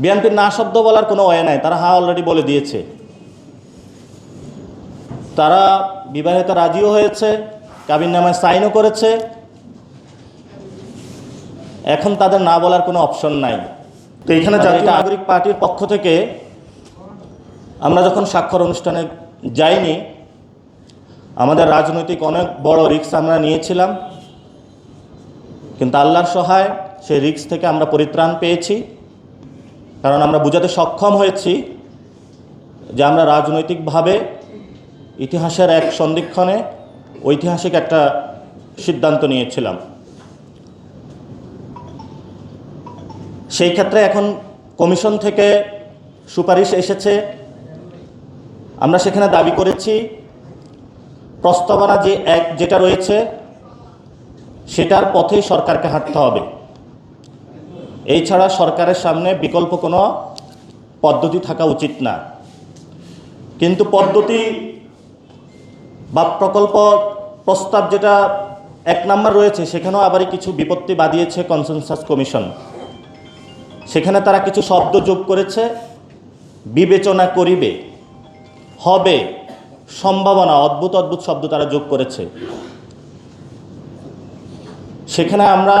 বিএনপির না শব্দ বলার কোনো ওয়ে নাই তারা হা অলরেডি বলে দিয়েছে। তারা বিবাহিত রাজিও হয়েছে কাবিন নামায় সাইনও করেছে। এখন তাদের না বলার কোনো অপশন নাই। তো এখানে জাতীয় জাতীয় নাগরিক পার্টির পক্ষ থেকে আমরা যখন স্বাক্ষর অনুষ্ঠানে যাইনি আমাদের রাজনৈতিক অনেক বড় রিক্স আমরা নিয়েছিলাম। কিন্তু আল্লাহর সহায় সেই রিক্স থেকে আমরা পরিত্রাণ পেয়েছি। কারণ আমরা বুঝাতে সক্ষম হয়েছি যে আমরা রাজনৈতিকভাবে ইতিহাসের এক সন্ধিক্ষণে ঐতিহাসিক একটা সিদ্ধান্ত নিয়েছিলাম। সেই ক্ষেত্রে এখন কমিশন থেকে সুপারিশ এসেছে। আমরা সেখানে দাবি করেছি, প্রস্তাবনা যে এক যেটা রয়েছে, সেটার পথেই সরকারকে হাঁটতে হবে। এই ছাড়া সরকারের সামনে বিকল্প কোনো পদ্ধতি থাকা উচিত না। কিন্তু পদ্ধতি বা প্রকল্প প্রস্তাব যেটা এক নাম্বার রয়েছে, সেখানেও আবার কিছু বিপত্তি বাদিয়েছে কনসেনসাস কমিশন সেখানে তারা কিছু শব্দ যোগ করেছে, বিবেচনা করিবে। হবে, সম্ভাবনা, অদ্ভুত অদ্ভুত শব্দ তারা যোগ করেছে। সেখানে আমরা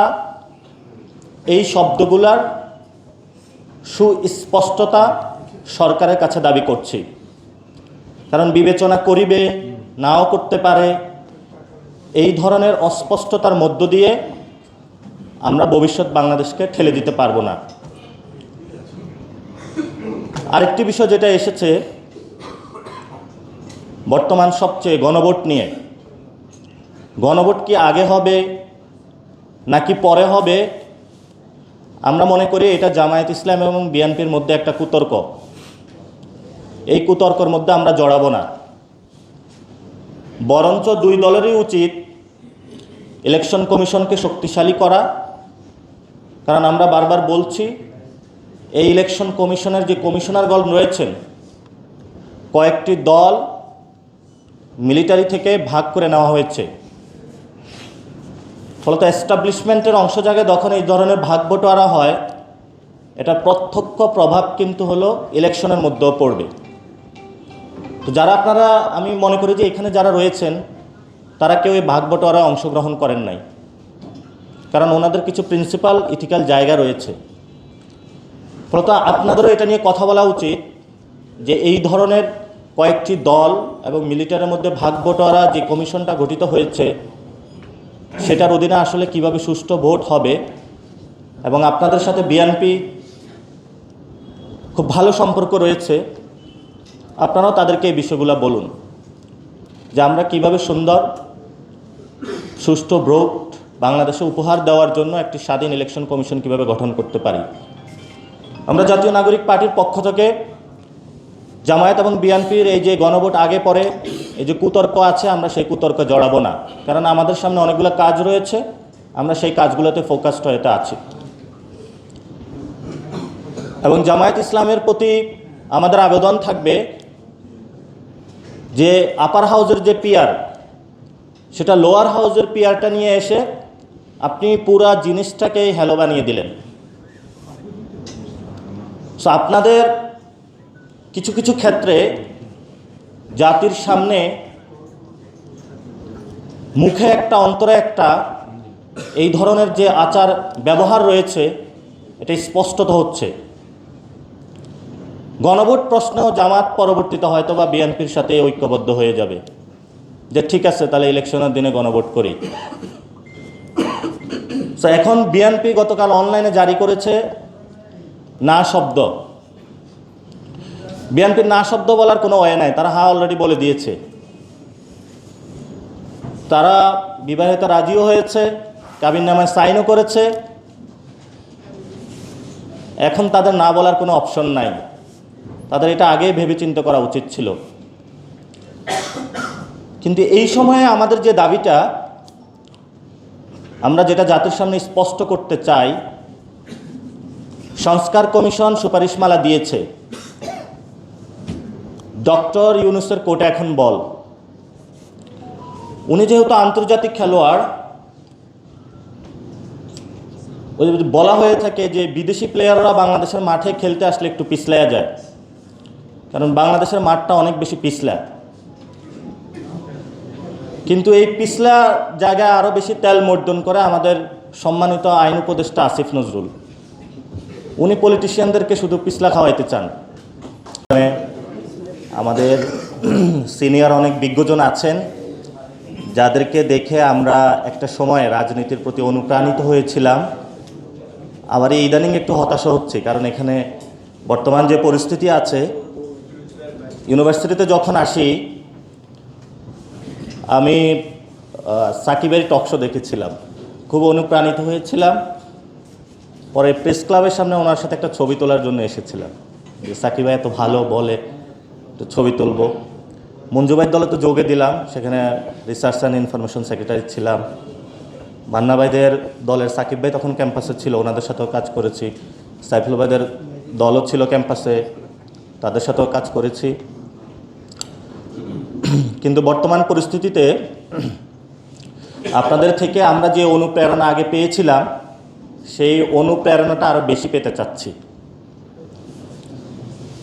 এই শব্দগুলার সুস্পষ্টতা সরকারের কাছে দাবি করছি। কারণ বিবেচনা করিবে, নাও করতে পারে। এই ধরনের অস্পষ্টতার মধ্য দিয়ে আমরা ভবিষ্যৎ বাংলাদেশকে ঠেলে দিতে পারব না। আরেকটি বিষয় যেটা এসেছে, বর্তমান সবচেয়ে গণভোট নিয়ে। গণভোট কি আগে হবে, নাকি পরে হবে আমরা মনে করি এটা জামায়াত ইসলাম এবং বিএনপির মধ্যে একটা কুতর্ক। এই কুতর্কর মধ্যে আমরা জড়াবো না। বরঞ্চ দুই দলেরই উচিত ইলেকশন কমিশনকে শক্তিশালী করা। কারণ আমরা বারবার বলছি, এই ইলেকশন কমিশনের যে কমিশনারগণ রয়েছেন, কয়েকটি দল মিলিটারি থেকে ভাগ করে নেওয়া হয়েছে। ফলত এস্টাবলিশমেন্টের অংশ জায়গায় যখন এই ধরনের ভাগ বটোয়ারা হয় এটা প্রত্যক্ষ প্রভাব কিন্তু হলো ইলেকশনের মধ্যেও পড়বে। তো যারা আপনারা, আমি মনে করি যে এখানে যারা রয়েছেন, তারা কেউ এই ভাগ বটোয়ারা অংশগ্রহণ করেন নাই। কারণ ওনাদের কিছু প্রিন্সিপাল ইথিক্যাল জায়গা রয়েছে। ফলত আপনাদেরও এটা নিয়ে কথা বলা উচিত যে এই ধরনের কয়েকটি দল এবং মিলিটারির মধ্যে ভাগ বটোয়ারা যে কমিশনটা গঠিত হয়েছে সেটার অধীনে আসলে কীভাবে সুষ্ঠু ভোট হবে এবং আপনাদের সাথে বিএনপি খুব ভালো সম্পর্ক রয়েছে, আপনারাও তাদেরকে এই বিষয়গুলো বলুন যে আমরা কীভাবে সুন্দর, সুষ্ঠু ভোট বাংলাদেশে উপহার দেওয়ার জন্য একটি স্বাধীন ইলেকশন কমিশন কীভাবে গঠন করতে পারি। আমরা জাতীয় নাগরিক পার্টির পক্ষ থেকে জামায়াত এবং বিএনপির এই যে গণভোট আগে পরে এই যে কুতর্ক আছে, আমরা সেই কুতর্কে জড়াবো না। কারণ আমাদের সামনে অনেকগুলো কাজ রয়েছে, আমরা সেই কাজগুলোতে ফোকাসড হয়ে আছি। এবং জামায়াত ইসলামের প্রতি আমাদের আবেদন থাকবে যে আপার হাউজের যে পিয়ার সেটা লোয়ার হাউজের পিয়ারটা নিয়ে এসে আপনি পুরা জিনিসটাকে হ্যালো বানিয়ে দিলেন। সো আপনাদের কিছু কিছু ক্ষেত্রে জাতির সামনে মুখে একটা, অন্তরে একটা এই ধরনের যে আচার ব্যবহার রয়েছে এটা স্পষ্টত হচ্ছে। গণভোট প্রশ্ন জামাত পরবর্তীতে হয়তো বা বিএনপির সাথে ঐক্যবদ্ধ হয়ে যাবে। যে ঠিক আছে, তাহলে ইলেকশনের দিনে গণভোট করি। এখন বিএনপি গতকাল অনলাইনে জারি করেছে, না শব্দ। বিএনপির না শব্দ বলার কোনো ওয়ে নাই, তারা হা অলরেডি বলে দিয়েছে। তারা বিবাহিত রাজিও হয়েছে কাবিন নামায় সাইনও করেছে। এখন তাদের না বলার কোনো অপশন নাই। তাদের এটা আগেই ভেবে চিন্তা করা উচিত ছিল। কিন্তু এই সময়ে আমাদের যে দাবিটা, আমরা যেটা জাতির সামনে স্পষ্ট করতে চাই, সংস্কার কমিশন সুপারিশমালা দিয়েছে। ডক্টর ইউনুসের কোর্টে এখন বল। উনি যেহেতু আন্তর্জাতিক খেলোয়াড়, ওই বলা হয়ে থাকে যে বিদেশি প্লেয়াররা বাংলাদেশের মাঠে খেলতে আসলে একটু পিছলায়া যায়। কারণ বাংলাদেশের মাঠটা অনেক বেশি পিছলা। কিন্তু এই পিছলা জায়গায় আরও বেশি তেল মর্দন করে আমাদের সম্মানিত আইন উপদেষ্টা আসিফ নজরুল। উনি পলিটিশিয়ানদেরকে শুধু পিছলা খাওয়াইতে চান। আমাদের সিনিয়র অনেক বিজ্ঞজন আছেন, যাদেরকে দেখে আমরা একটা সময় রাজনীতির প্রতি অনুপ্রাণিত হয়েছিলাম। আবার ইদানিং একটু হতাশা হচ্ছে, কারণ এখানে বর্তমান যে পরিস্থিতি আছে, ইউনিভার্সিটিতে যখন আসি, আমি সাকিবের টকশো দেখেছিলাম। খুব অনুপ্রাণিত হয়েছিলাম। পরে প্রেস ক্লাবের সামনে ওনার সাথে একটা ছবি তোলার জন্য এসেছিলাম। যে সাকিবা এত ভালো বলে একটু ছবি তুলবো। মঞ্জু ভাইয়ের দলে তো যোগে দিলাম, সেখানে রিসার্চ অ্যান্ড ইনফরমেশন সেক্রেটারি ছিলাম। মান্না ভাইদের দলের সাকিব ভাই তখন ক্যাম্পাসে ছিল, ওনাদের সাথেও কাজ করেছি। সাইফুল ভাইদের দলও ছিল ক্যাম্পাসে তাদের সাথেও কাজ করেছি। কিন্তু বর্তমান পরিস্থিতিতে আপনাদের থেকে আমরা যে অনুপ্রেরণা আগে পেয়েছিলাম, সেই অনুপ্রেরণাটা আরও বেশি পেতে চাচ্ছি।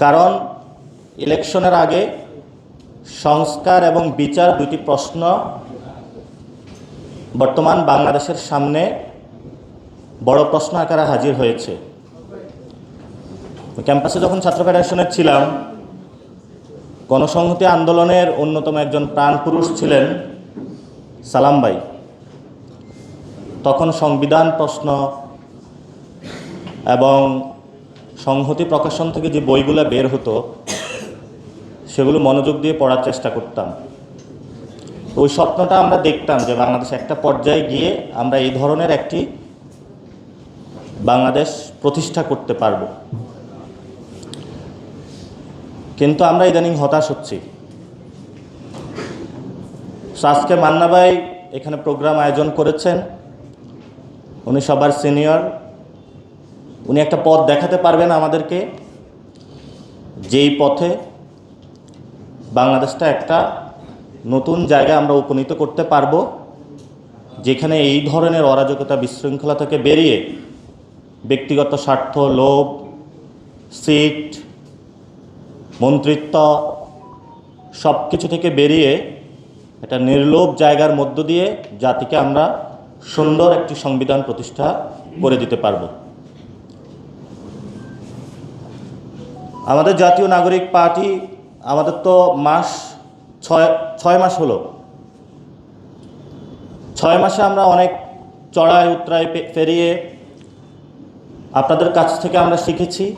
কারণ ইলেকশনের আগে সংস্কার এবং বিচার দুটি প্রশ্ন বর্তমান বাংলাদেশের সামনে বড় প্রশ্ন আকারে হাজির হয়েছে। ক্যাম্পাসে যখন ছাত্র ফেডারেশনের ছিলাম, গণসংহতি আন্দোলনের অন্যতম একজন প্রাণপুরুষ ছিলেন সালাম ভাই। তখন সংবিধান প্রশ্ন এবং সংহতি প্রকাশন থেকে যে বইগুলো বের হতো সেগুলো মনোযোগ দিয়ে পড়ার চেষ্টা করতাম। ওই স্বপ্নটা আমরা দেখতাম যে বাংলাদেশ একটা পর্যায়ে গিয়ে আমরা এই ধরনের একটি বাংলাদেশ প্রতিষ্ঠা করতে পারব। কিন্তু আমরা ইদানিং হতাশ হচ্ছি। আজকে মান্না ভাই এখানে প্রোগ্রাম আয়োজন করেছেন। উনি সবার সিনিয়র। উনি একটা পথ দেখাতে পারবেন আমাদেরকে। যেই পথে বাংলাদেশটা একটা নতুন জায়গায় আমরা উপনীত করতে পারব, যেখানে এই ধরনের অরাজকতা বিশৃঙ্খলা থেকে বেরিয়ে ব্যক্তিগত স্বার্থ, লোভ, সিট, মন্ত্রিত্ব সব কিছু থেকে বেরিয়ে একটা নির্লোভ জায়গার মধ্য দিয়ে জাতিকে আমরা সুন্দর একটি সংবিধান প্রতিষ্ঠা করে দিতে পারব। আমাদের জাতীয় নাগরিক পার্টি আমাদের তো মাস ছয় ছয় মাস হলো। ছয় মাসে আমরা অনেক চড়াই পে- পেরিয়ে আপনাদের কাছ থেকে আমরা শিখেছি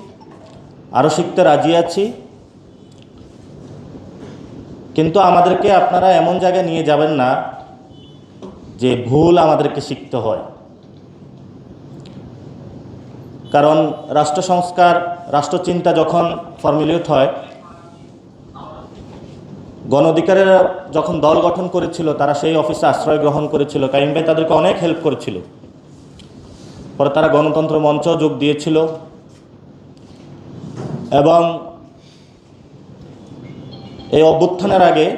আরও শিখতে রাজি আছি। কিন্তু আমাদেরকে আপনারা এমন জায়গায় নিয়ে যাবেন না যে ভুল আমাদেরকে শিখতে হয়। কারণ রাষ্ট্র সংস্কার, রাষ্ট্রচিন্তা যখন ফর্মুলেট হয় গণ অধিকারের যখন দল গঠন করেছিল, তারা সেই অফিসে আশ্রয় গ্রহণ করেছিল। কাইম ভাই তাদেরকে অনেক হেল্প করেছিল। পরে তারা গণতন্ত্র মঞ্চ যোগ দিয়েছিল। এবং এই অভ্যুত্থানের আগে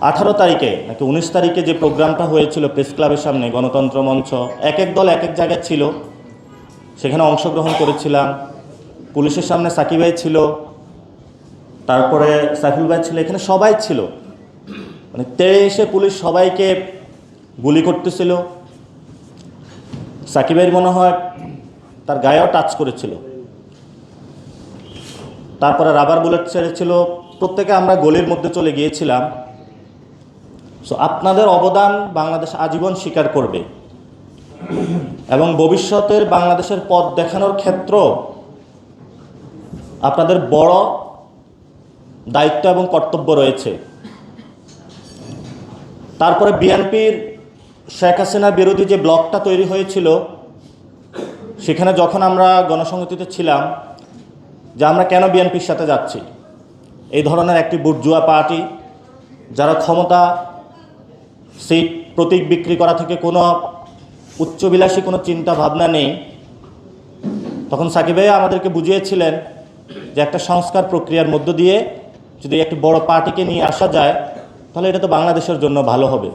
আঠারো তারিখে নাকি উনিশ তারিখে যে প্রোগ্রামটা হয়েছিল প্রেস ক্লাবের সামনে, গণতন্ত্র মঞ্চ, এক এক দল এক এক জায়গায় ছিল। সেখানে অংশগ্রহণ করেছিলাম। পুলিশের সামনে সাকিবাই ছিল। তারপরে সাইফুল ভাই ছিল, এখানে সবাই ছিল। মানে এসে পুলিশ সবাইকে গুলি করতেছিল। সাকিবের মনে হয় তার গায়েও টাচ করেছিল। তারপরে রাবার বুলেট ছেড়েছিল। প্রত্যেকে আমরা গলির মধ্যে চলে গিয়েছিলাম। সো আপনাদের অবদান বাংলাদেশ আজীবন স্বীকার করবে। এবং ভবিষ্যতের বাংলাদেশের পথ দেখানোর ক্ষেত্র আপনাদের বড় দায়িত্ব এবং কর্তব্য রয়েছে। তারপরে বিএনপির শেখ হাসিনা বিরোধী যে ব্লকটা তৈরি হয়েছিল, সেখানে যখন আমরা গণসংহতিতে ছিলাম, যে আমরা কেন বিএনপির সাথে যাচ্ছি, এই ধরনের একটি বুর্জুয়া পার্টি যারা ক্ষমতা সিট প্রতীক বিক্রি করা থেকে কোনো উচ্চবিলাসী কোনো চিন্তা ভাবনা নেই, তখন সাকিব ভাই আমাদেরকে বুঝিয়েছিলেন যে একটা সংস্কার প্রক্রিয়ার মধ্য দিয়ে যদি একটি বড় পার্টিকে নিয়ে আসা যায় তাহলে এটা তো বাংলাদেশের জন্য ভালো হবে।